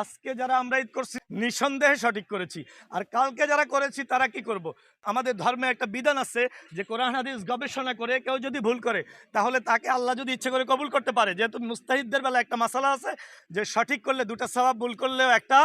আজকে যারা আমরা ঈদ করছি, নিঃসন্দেহে সঠিক করেছি। আর কালকে যারা করেছি, তারা কি করব। আমাদের ধর্মে একটা বিধান আছে যে, কোরআন, হাদিস গবেষণা করে কেউ যদি ভুল করে, তাহলে তাকে আল্লাহ যদি ইচ্ছে করে কবুল করতে পারে। যেহেতু মুস্তাহিদদের বেলা একটা মশালা আছে যে, সঠিক করলে দুটা স্বভাব ভুল করলেও একটা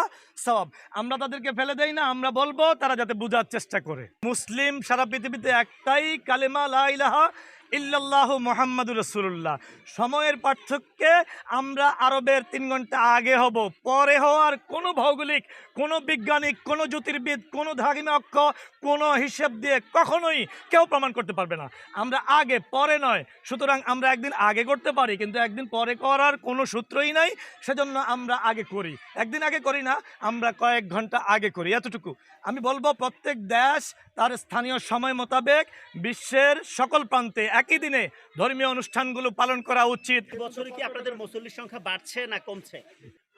সবাব আমরা তাদেরকে ফেলে দেই না, আমরা বলব তারা যাতে বোঝার চেষ্টা করে। মুসলিম সারা পৃথিবীতে একটাই কালেমা, লা ইলাহা ইল্লাল্লাহু মোহাম্মদুর রসুল্লাহ সময়ের পার্থক্যে আমরা আরবের তিন ঘণ্টা আগে হব, পরে হওয়ার কোনো ভৌগোলিক, কোনো বৈজ্ঞানিক, কোনো জ্যোতির্বিদ, কোনো ধাগিনক্ষ কোনো হিসেব দিয়ে কখনোই কেউ প্রমাণ করতে পারবে না। আমরা আগে, পরে নয়। সুতরাং আমরা একদিন আগে করতে পারি, কিন্তু একদিন পরে করার কোনো সূত্রই নাই, সেজন্য আমরা আগে করি। একদিন আগে করি না, আমরা কয়েক ঘণ্টা আগে করি। এতটুকু। আমি বলব, প্রত্যেক দেশ তার স্থানীয় সময় মোতাবেক বিশ্বের সকল প্রান্তে একই দিনে ধর্মীয় অনুষ্ঠানগুলো পালন করা উচিত। বছরে কি আপনাদের মুসল্লির সংখ্যা বাড়ছে না কমছে?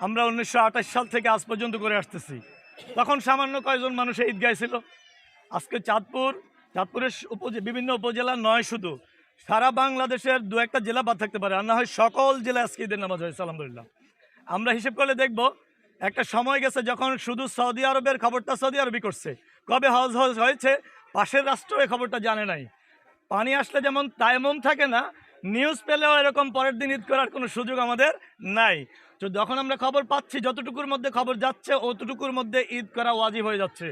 আমরা উনিশশো আঠাশ সাল থেকে আজ পর্যন্ত করে আসতেছি। তখন সামান্য কয়জন মানুষ এই ঈদগায় ছিল আজকে চাঁদপুর চাঁদপুরের উপজে বিভিন্ন উপজেলা নয় শুধু। সারা বাংলাদেশের দু একটা জেলা বাদ থাকতে পারে আর না হয় সকল জেলা আজকে ঈদের নামাজ হয়েছে আলহামদুলিল্লাহ। আমরা হিসেব করলে দেখব একটা সময় গেছে যখন শুধু সৌদি আরবের খবরটা সৌদি আরবই করছে। কবে হজ হজ হয়েছে পাশের রাষ্ট্র এই খবরটা জানে নাই। পানি আসলে যেমন তাইমম থাকে না নিউজ পেলেও এরকম পরের দিন ঈদ করার কোনো সুযোগ আমাদের নাই। তো যখন আমরা খবর পাচ্ছি, যতটুকুর মধ্যে খবর যাচ্ছে, অতটুকুর মধ্যে ঈদ করা ওয়াজিব হয়ে যাচ্ছে।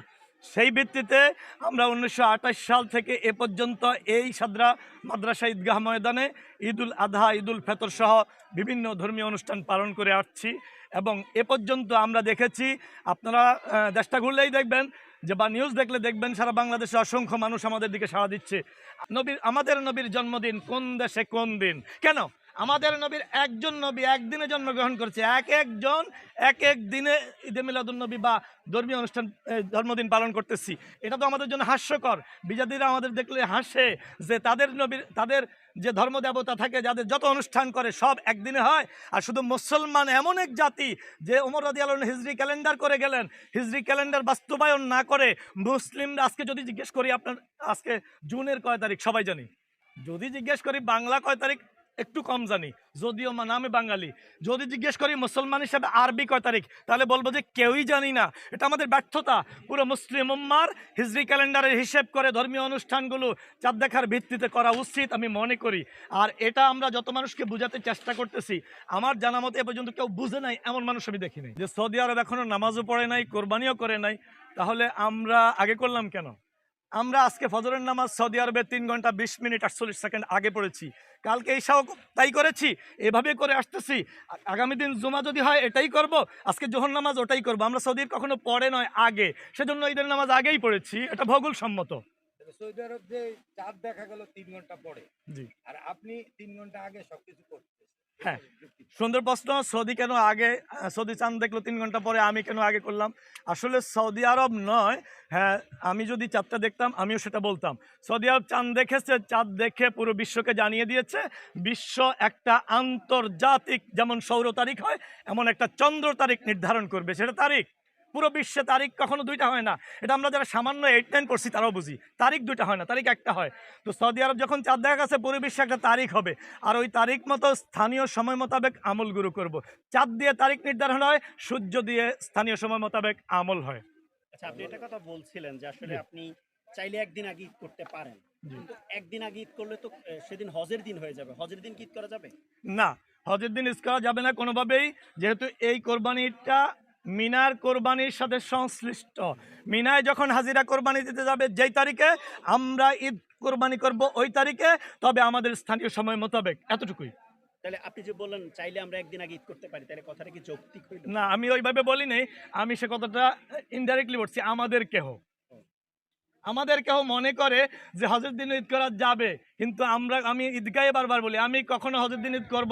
সেই ভিত্তিতে আমরা উনিশশো আটাশ সাল থেকে এ পর্যন্ত এই সাদরা মাদ্রাসা ঈদগাহ ময়দানে ঈদুল আধা, ঈদুল ফেতর সহ বিভিন্ন ধর্মীয় অনুষ্ঠান পালন করে আসছি। এবং এ পর্যন্ত আমরা দেখেছি, আপনারা দেশটা ঘুরলেই দেখবেন যে বা নিউজ দেখলে দেখবেন সারা বাংলাদেশে অসংখ্য মানুষ আমাদের দিকে সাড়া দিচ্ছে। নবীর, আমাদের নবীর জন্মদিন কোন দেশে কোন দিন? কেন? আমাদের নবীর একজন নবী একদিনে জন্মগ্রহণ করছে। এক একজন, এক এক দিনে ঈদে মিলাদুল নবী বা ধর্মীয় অনুষ্ঠান জন্মদিন পালন করতেছি। এটা তো আমাদের জন্য হাস্যকর। বিজাতিরা আমাদের দেখলে হাসে যে তাদের নবীর, তাদের যে ধর্ম দেবতা থাকে, যাদের যত অনুষ্ঠান করে সব একদিনে হয়। আর শুধু মুসলমান এমন এক জাতি যে ওমর রাজি আলম হিজরি ক্যালেন্ডার করে গেলেন। হিজরি ক্যালেন্ডার বাস্তবায়ন না করে মুসলিমরা, আজকে যদি জিজ্ঞেস করি আপনার, আজকে জুনের কয় তারিখ? সবাই জানি। যদি জিজ্ঞেস করি, বাংলা কয় তারিখ? একটু কম জানি। যদিও নামে বাঙালি। যদি জিজ্ঞেস করি মুসলমান হিসাবে আরবি কয় তারিখ, তাহলে বলব যে কেউই জানি না। এটা আমাদের ব্যর্থতা। পুরো মুসলিম উম্মার হিজরি ক্যালেন্ডারের হিসেব করে ধর্মীয় অনুষ্ঠানগুলো চাঁদ দেখার ভিত্তিতে করা উচিত আমি মনে করি। আর এটা আমরা যত মানুষকে বোঝাতে চেষ্টা করতেছি, আমার জানা মতে এ পর্যন্ত কেউ বুঝে নাই, এমন মানুষ আমি দেখিনি। যে সৌদি আরব এখনও নামাজও পড়ে নাই, কোরবানিও করে নাই, তাহলে আমরা আগে করলাম কেন? আমরা আজকে ফজরের নামাজ সৌদি আরবে তিন ঘণ্টা বিশ মিনিট আটচল্লিশ সেকেন্ড আগে পড়েছি। কালকে ঈশাও তাই করেছি এভাবে করে আসতেছি। আগামী দিন জুমা যদি হয় এটাই করব আজকে জোহর নামাজ ওটাই করব। আমরা সৌদির কখনো পরে নয় আগে। সেজন্য ঈদের নামাজ আগেই পড়েছি এটা ভূগোল সম্মত সৌদি আরব যে চাঁদ দেখা গেল তিন ঘণ্টা পরে জি। আর আপনি তিন ঘণ্টা আগে সবকিছু করতেছেন। হ্যাঁ। সুন্দর প্রশ্ন, সৌদি কেন আগে সৌদি চান দেখল তিন ঘণ্টা পরে, আমি কেন আগে করলাম? আসলে সৌদি আরব নয় হ্যাঁ আমি যদি চাঁদটা দেখতাম, আমিও সেটা বলতাম। সৌদি আরব চাঁদ দেখেছে, চাঁদ দেখে পুরো বিশ্বকে জানিয়ে দিয়েছে, বিশ্ব একটা আন্তর্জাতিক, যেমন সৌর তারিখ হয়, এমন একটা চন্দ্র তারিখ নির্ধারণ করবে, সেটা তারিখ। পুরো বিশ্বে তারিখ কখনো দুইটা হয় না। এটা আমরা যারা সামান্য এইট নাইন করছি তারাও বুঝি। তারিখ দুইটা হয় না তারিখ একটা হয়। তো সৌদি আরব যখন চাঁদ দেখা গেছে পুরো বিশ্বে একটা তারিখ হবে। আর ওই তারিখ মতো স্থানীয় সময় মোতাবেক আমল গুরু করব। চাঁদ দিয়ে তারিখ নির্ধারণ হয় সূর্য দিয়ে স্থানীয় সময় মোতাবেক আমল হয়। আচ্ছা আপনি এটা কথা বলছিলেন যে আসলে আপনি চাইলে একদিন আগে ঈদ করতে পারেন। কিন্তু একদিন আগে ঈদ করলে তো সেদিন হজের দিন হয়ে যাবে। হজের দিন কি ঈদ করা যাবে? না হজের দিন ইস করা যাবে না কোনোভাবেই। যেহেতু এই কোরবানিটা মিনার কোরবানির সাথে সংশ্লিষ্ট। মিনায় যখন হাজিরা কোরবানি দিতে যাবে যেই তারিখে? আমরা ঈদ কোরবানি করব ওই তারিখে। তবে আমাদের স্থানীয় সময় মোতাবেক। এতটুকুই। তাহলে আপনি যে বললেন চাইলে আমরা একদিন আগে ঈদ করতে পারি তাহলে কথাটা কি যৌক্তিক হইল? না আমি ওইভাবে বলি নাই। আমি সে কথাটা ইনডাইরেক্টলি বলছি আমাদের কেহ। আমাদের কেউ মনে করে যে হজের দিন ঈদ করা যাবে কিন্তু আমরা আমি ঈদগাহে বারবার বলি আমি কখনো হজের দিন ঈদ করব